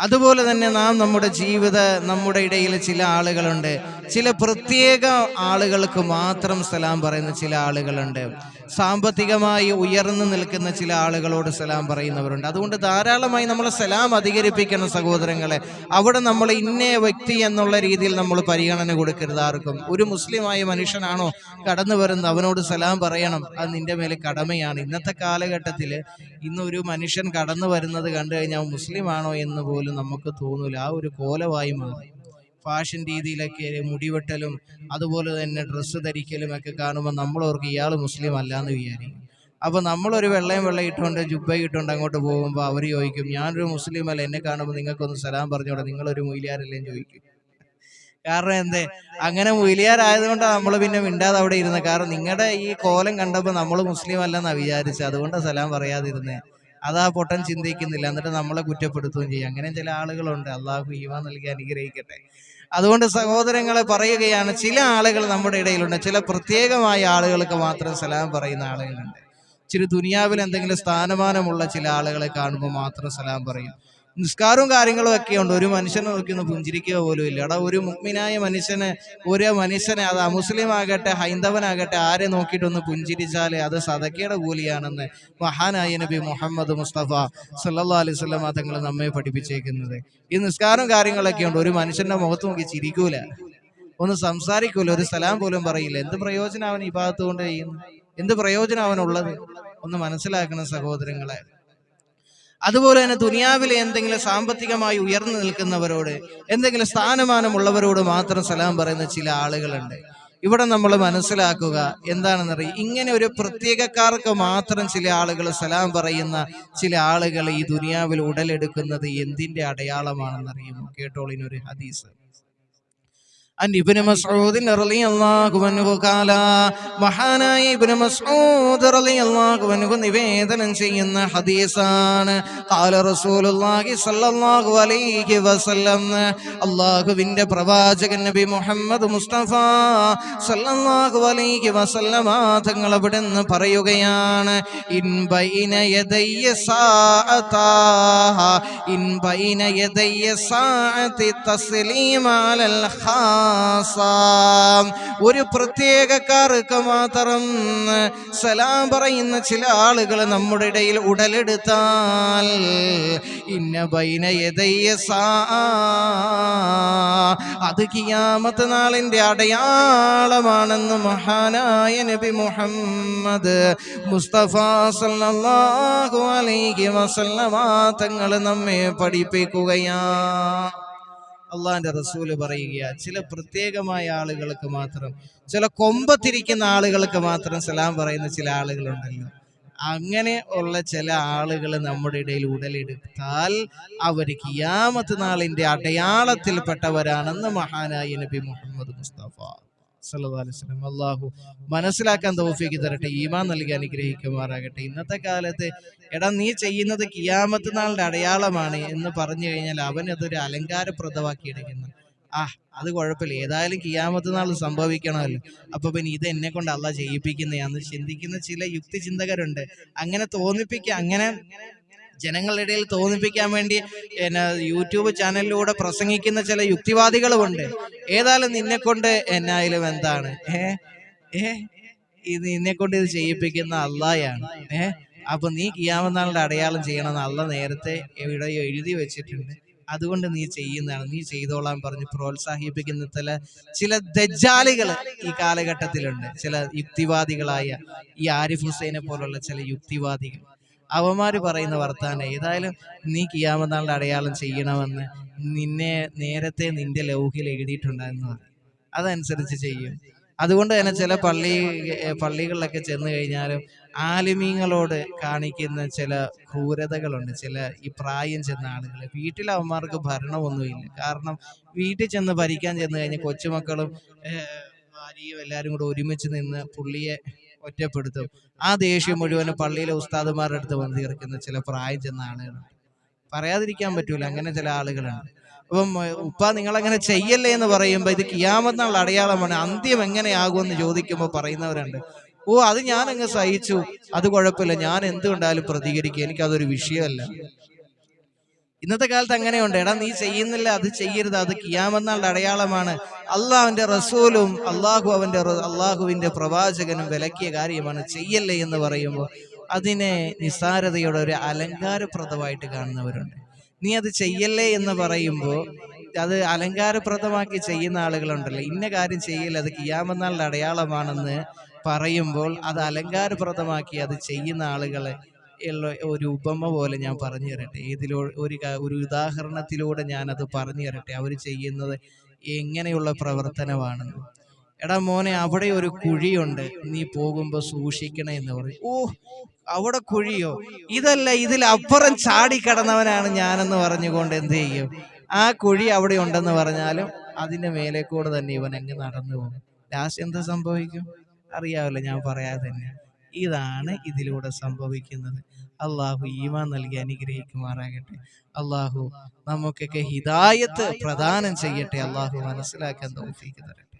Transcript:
അതുപോലെ തന്നെ നാം നമ്മുടെ ജീവിത നമ്മുടെ ഇടയിൽ ചില ആളുകളുണ്ട്. ചില പ്രത്യേക ആളുകൾക്ക് മാത്രം സലാം പറയുന്ന ചില ആളുകളുണ്ട്. സാമ്പത്തികമായി ഉയർന്നു നിൽക്കുന്ന ചില ആളുകളോട് സലാം പറയുന്നവരുണ്ട്. അതുകൊണ്ട് ധാരാളമായി നമ്മൾ സലാം അധികരിപ്പിക്കണം സഹോദരങ്ങളെ. അവിടെ നമ്മൾ ഇന്ന വ്യക്തി എന്നുള്ള രീതിയിൽ നമ്മൾ പരിഗണന കൊടുക്കരുത് ആർക്കും. ഒരു മുസ്ലിമായ മനുഷ്യനാണോ കടന്നു വരുന്നത്? അവനോട് സലാം പറയണം. അത് നിന്റെ മേലെ കടമയാണ്. ഇന്നത്തെ കാലഘട്ടത്തിൽ ഇന്ന് ഒരു മനുഷ്യൻ കടന്നു വരുന്നത് കണ്ടു കഴിഞ്ഞാൽ മുസ്ലിമാണോ എന്ന് പോലും നമുക്ക് തോന്നില്ല ആ ഒരു കോലമായി മാറി. ഫാഷൻ രീതിയിലൊക്കെ മുടിവെട്ടലും അതുപോലെ തന്നെ ഡ്രസ്സ് ധരിക്കലും ഒക്കെ കാണുമ്പോൾ നമ്മൾ ഓർക്ക് ഇയാൾ മുസ്ലിം അല്ല എന്ന് വിചാരിക്കും. അപ്പോൾ നമ്മളൊരു വെള്ളയും വെള്ളം ഇട്ടുകൊണ്ട് ജുബ ഇട്ടുകൊണ്ട് അങ്ങോട്ട് പോകുമ്പോൾ അവർ ചോദിക്കും ഞാനൊരു മുസ്ലിം അല്ല. എന്നെ കാണുമ്പോൾ നിങ്ങൾക്കൊന്ന് സലാം പറഞ്ഞോടെ നിങ്ങളൊരു മുയിലിയാരല്ലേ എന്ന് ചോദിക്കും. കാരണം എന്തേ? അങ്ങനെ മൊയിലിയാരായതുകൊണ്ടാണ് നമ്മൾ പിന്നെ മിണ്ടാതെ അവിടെ ഇരുന്നത്. കാരണം നിങ്ങളുടെ ഈ കോലം കണ്ടപ്പോൾ നമ്മൾ മുസ്ലിം അല്ലെന്നാണ് വിചാരിച്ചത്. അതുകൊണ്ടാണ് സലാം പറയാതിരുന്നേ. അതാ പൊട്ടൻ ചിന്തിക്കുന്നില്ല. എന്നിട്ട് നമ്മളെ കുറ്റപ്പെടുത്തുകയും ചെയ്യും. അങ്ങനെ ചില ആളുകളുണ്ട്. അള്ളാഹു ഈമാ നൽകി അനുഗ്രഹിക്കട്ടെ. അതുകൊണ്ട് സഹോദരങ്ങളെ പറയുകയാണ് ചില ആളുകൾ നമ്മുടെ ഇടയിലുണ്ട്. ചില പ്രത്യേകമായ ആളുകൾക്ക് മാത്രം സലാം പറയുന്ന ആളുകളുണ്ട്. ഇച്ചിരി ദുനിയാവിൽ എന്തെങ്കിലും സ്ഥാനമാനമുള്ള ചില ആളുകളെ കാണുമ്പോൾ മാത്രം സലാം പറയും. നിസ്കാരവും കാര്യങ്ങളും ഒക്കെ ഉണ്ട്. ഒരു മനുഷ്യനെ നോക്കി ഒന്ന് പുഞ്ചിരിക്കുക പോലും ഇല്ല. എടാ ഒരു മുഗ്മിനായ മനുഷ്യനെ ഒരു മനുഷ്യനെ അത് അമുസ്ലിം ആകട്ടെ ഹൈന്ദവനാകട്ടെ ആരെ നോക്കിയിട്ടൊന്ന് പുഞ്ചിരിച്ചാൽ അത് സദക്കയുടെ കൂലിയാണെന്ന് മഹാനായ നബി മുഹമ്മദ് മുസ്തഫ സല്ലാ അലൈഹി വസല്ലം തങ്ങൾ നമ്മെ പഠിപ്പിച്ചേക്കുന്നത്. ഈ നിസ്കാരവും കാര്യങ്ങളൊക്കെ ഉണ്ട്. ഒരു മനുഷ്യന്റെ മുഖത്ത് നോക്കി ചിരിക്കൂല. ഒന്ന് സംസാരിക്കൂല. ഒരു സലാം പോലും പറയില്ല. എന്ത് പ്രയോജനം അവൻ ഈ ഭാഗത്ത് കൊണ്ട് ചെയ്യുന്നു? എന്ത് പ്രയോജനം അവനുള്ളത്? ഒന്ന് മനസ്സിലാക്കണം സഹോദരങ്ങളെ. അതുപോലെ തന്നെ ദുനിയാവിലെ എന്തെങ്കിലും സാമ്പത്തികമായി ഉയർന്നു നിൽക്കുന്നവരോട് എന്തെങ്കിലും സ്ഥാനമാനമുള്ളവരോട് മാത്രം സലാം പറയുന്ന ചില ആളുകളുണ്ട്. ഇവിടെ നമ്മൾ മനസ്സിലാക്കുക എന്താണെന്നറിയാം ഇങ്ങനെ ഒരു പ്രത്യേകക്കാർക്ക് മാത്രം ചില ആളുകൾ സലാം പറയുന്ന ചില ആളുകൾ ഈ ദുനിയാവിൽ ഉടലെടുക്കുന്നത് എന്തിന്റെ അടയാളമാണെന്നറിയുമോ കേട്ടോളിനൊരു ഹദീസ്. മഹാനായ നിവേദനം ചെയ്യുന്ന ഹദീസാണ്. കാല റസൂലുള്ളാഹി അലൈഹി വസല്ലം പ്രവാചകൻ നബി മുഹമ്മദ് മുസ്തഫ സല്ലല്ലാഹു അലൈഹി വസല്ലം തങ്ങൾ അവിടെ നിന്ന് പറയുകയാണ് ഇൻബൈന യദയ്യ തസ്ലീമാലൽ ഖാ ഒരു പ്രത്യേകക്കാർക്ക് മാത്രം സലാം പറയുന്ന ചില ആളുകൾ നമ്മുടെ ഇടയിൽ ഉടലെടുത്താൽ ഇന്ന ബൈന അത് കിയാമത്ത് നാളിന്റെ അടയാളമാണെന്ന് മഹാനായ നബി മുഹമ്മദ് മുസ്തഫ സല്ലല്ലാഹു അലൈഹി വസല്ലമ തങ്ങൾ നമ്മെ പഠിപ്പിക്കുകയാ. അള്ളാന്റെ റസൂൽ പറയുക ചില പ്രത്യേകമായ ആളുകൾക്ക് മാത്രം ചില കൊമ്പത്തിരിക്കുന്ന ആളുകൾക്ക് മാത്രം സലാം പറയുന്ന ചില ആളുകളുണ്ടല്ലോ. അങ്ങനെ ഉള്ള ചില ആളുകൾ നമ്മുടെ ഇടയിൽ ഉടലെടുത്താൽ അവർ കിയാമത്ത് നാളിന്റെ അടയാളത്തിൽപ്പെട്ടവരാണെന്ന് മഹാനായ നബി മുഹമ്മദ് മുസ്തഫ. അള്ളാഹു മനസ്സിലാക്കാൻ തൗഫീക്ക് തരട്ടെ ഈമാൻ നൽകി അനുഗ്രഹിക്കുമാറാകട്ടെ. ഇന്നത്തെ കാലത്ത് എടാ നീ ചെയ്യുന്നത് കിയാമത്ത് നാളിന്റെ അടയാളമാണ് എന്ന് പറഞ്ഞു കഴിഞ്ഞാൽ അവൻ അതൊരു അലങ്കാരപ്രദമാക്കി എടുക്കുന്നു ആ അത് കുഴപ്പമില്ല. ഏതായാലും കിയാമത്ത് നാൾ സംഭവിക്കണമല്ലോ. അപ്പൊ പിന്നെ ഇത് എന്നെ കൊണ്ട് അല്ല ചിന്തിക്കുന്ന ചില യുക്തി ചിന്തകരുണ്ട് അങ്ങനെ തോന്നിപ്പിക്കുക അങ്ങനെ ജനങ്ങളുടെ ഇടയിൽ തോന്നിപ്പിക്കാൻ വേണ്ടി എന്നാ യൂട്യൂബ് ചാനലിലൂടെ പ്രസംഗിക്കുന്ന ചില യുക്തിവാദികളുമുണ്ട്. ഏതായാലും നിന്നെ കൊണ്ട് എന്നായാലും എന്താണ്? ഏ? ഏ? ഇത് നിന്നെ കൊണ്ട് ഇത് ചെയ്യിപ്പിക്കുന്ന അള്ളായാണ് ഏ? അപ്പൊ നീ കിയാമനാളുടെ അടയാളം ചെയ്യണമെന്ന് അള്ള നേരത്തെ എവിടെയോ എഴുതി വെച്ചിട്ടുണ്ട്. അതുകൊണ്ട് നീ ചെയ്യുന്നതാണ്. നീ ചെയ്തോളാൻ പറഞ്ഞ് പ്രോത്സാഹിപ്പിക്കുന്ന ചില ചില ഈ കാലഘട്ടത്തിലുണ്ട്. ചില യുക്തിവാദികളായ ഈ ആരിഫ് ഹുസൈനെ പോലുള്ള ചില യുക്തിവാദികൾ. അവന്മാര് പറയുന്ന വർത്താനം ഏതായാലും നീ കിയാമനാളുടെ അടയാളം ചെയ്യണമെന്ന് നിന്നെ നേരത്തെ നിന്റെ ലൗഹിൽ എഴുതിയിട്ടുണ്ടായിരുന്നു അതനുസരിച്ച് ചെയ്യും. അതുകൊണ്ട് തന്നെ ചില പള്ളി പള്ളികളിലൊക്കെ ചെന്ന് കഴിഞ്ഞാലും ആലിമീങ്ങളോട് കാണിക്കുന്ന ചില ക്രൂരതകളുണ്ട്. ചില ഈ പ്രായം ചെന്ന ആളുകൾ വീട്ടിൽ അവന്മാർക്ക് ഭരണമൊന്നുമില്ല. കാരണം വീട്ടിൽ ചെന്ന് ഭരിക്കാൻ ചെന്ന് കഴിഞ്ഞാൽ കൊച്ചുമക്കളും ഭാര്യയും എല്ലാവരും കൂടെ ഒരുമിച്ച് നിന്ന് പുള്ളിയെ ഒറ്റപ്പെടുത്തും. ആ ദേഷ്യം മുഴുവനും പള്ളിയിലെ ഉസ്താദുമാരുടെ അടുത്ത് വന്ന് തീർക്കുന്ന ചില പ്രായം ചെന്ന ആളുകളുണ്ട് പറയാതിരിക്കാൻ പറ്റൂല. അങ്ങനെ ചില ആളുകളാണ് അപ്പം ഉപ്പ നിങ്ങൾ അങ്ങനെ ചെയ്യല്ലേ എന്ന് പറയുമ്പോൾ ഇത് കിയാമെന്നുള്ള അടയാളമാണ്. അന്ത്യം എങ്ങനെയാകുമെന്ന് ചോദിക്കുമ്പോൾ പറയുന്നവരുണ്ട്. ഓ അത് ഞാൻ അങ്ങ് സഹിച്ചു. അത് കുഴപ്പമില്ല. ഞാൻ എന്തുകൊണ്ടാലും പ്രതികരിക്കുക എനിക്കതൊരു വിഷയമല്ല. ഇന്നത്തെ കാലത്ത് അങ്ങനെയുണ്ട്. എടാ നീ ചെയ്യുന്നില്ല അത് ചെയ്യരുത് അത് കിയാമെന്നാളുടെ അടയാളമാണ്. അള്ളാഹുവിന്റെ റസൂലും അള്ളാഹു അവന്റെ അള്ളാഹുവിന്റെ പ്രവാചകനും വിലക്കിയ കാര്യമാണ്. ചെയ്യല്ലേ എന്ന് പറയുമ്പോൾ അതിനെ നിസ്സാരതയുടെ ഒരു അലങ്കാരപ്രദമായിട്ട് കാണുന്നവരുണ്ട്. നീ അത് ചെയ്യല്ലേ എന്ന് പറയുമ്പോൾ അത് അലങ്കാരപ്രദമാക്കി ചെയ്യുന്ന ആളുകളുണ്ടല്ലോ. ഇന്ന കാര്യം ചെയ്യല്ലേ അത് കിയാമെന്നാളുടെ അടയാളമാണെന്ന് പറയുമ്പോൾ അത് അലങ്കാരപ്രദമാക്കി അത് ചെയ്യുന്ന ആളുകളെ ഉള്ള ഒരു ഉപമ പോലെ ഞാൻ പറഞ്ഞു തരട്ടെ. ഇതിലോ ഒരു ഒരു ഉദാഹരണത്തിലൂടെ ഞാൻ അത് പറഞ്ഞു തരട്ടെ. അവർ ചെയ്യുന്നത് എങ്ങനെയുള്ള പ്രവർത്തനമാണെന്ന്. എടാ മോനെ അവിടെ ഒരു കുഴിയുണ്ട്. നീ പോകുമ്പോ സൂക്ഷിക്കണേ എന്ന് പറഞ്ഞു. ഓ അവിടെ കുഴിയോ? ഇതല്ല ഇതിൽ അപ്പുറം ചാടി കടന്നവനാണ് ഞാനെന്ന് പറഞ്ഞുകൊണ്ട് എന്ത് ചെയ്യും? ആ കുഴി അവിടെ ഉണ്ടെന്ന് പറഞ്ഞാലും അതിന്റെ മേലെ കൂടെ തന്നെ ഇവൻ അങ്ങ് നടന്നു പോകും. ലാസ്റ്റ് എന്താ സംഭവിക്കും? അറിയാവല്ലോ ഞാൻ പറയാതെ തന്നെ. ഇതാണ് ഇതിലൂടെ സംഭവിക്കുന്നത്. അള്ളാഹു ഈമാൻ നൽകി അനുഗ്രഹിക്കുമാറാകട്ടെ. അള്ളാഹു നമുക്കൊക്കെ ഹിദായത്ത് പ്രദാനം ചെയ്യട്ടെ. അള്ളാഹു മനസ്സിലാക്കാൻ തരട്ടെ.